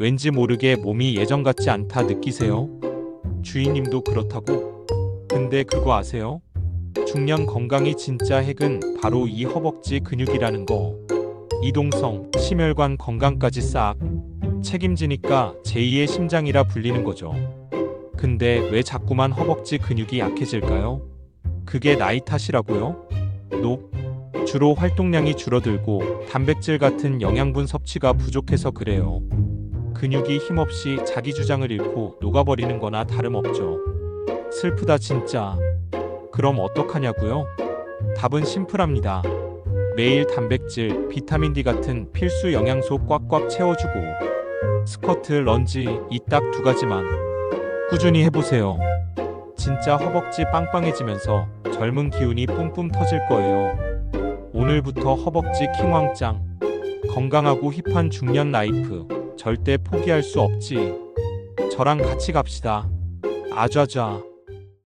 왠지 모르게 몸이 예전 같지 않다 느끼세요? 주인님도 그렇다고? 근데 그거 아세요? 중년 건강이 진짜 핵은 바로 이 허벅지 근육이라는 거. 이동성, 심혈관 건강까지 싹 책임지니까 제2의 심장이라 불리는 거죠. 근데 왜 자꾸만 허벅지 근육이 약해질까요? 그게 나이 탓이라고요? 높. 주로 활동량이 줄어들고 단백질 같은 영양분 섭취가 부족해서 그래요. 근육이 힘없이 자기 주장을 잃고 녹아버리는 거나 다름없죠. 슬프다 진짜. 그럼 어떡하냐고요? 답은 심플합니다. 매일 단백질, 비타민 D 같은 필수 영양소 꽉꽉 채워주고 스쿼트, 런지 이 딱 두 가지만 꾸준히 해보세요. 진짜 허벅지 빵빵해지면서 젊은 기운이 뿜뿜 터질 거예요. 오늘부터 허벅지 킹왕짱. 건강하고 힙한 중년 라이프. 절대 포기할 수 없지. 저랑 같이 갑시다. 아좌좌.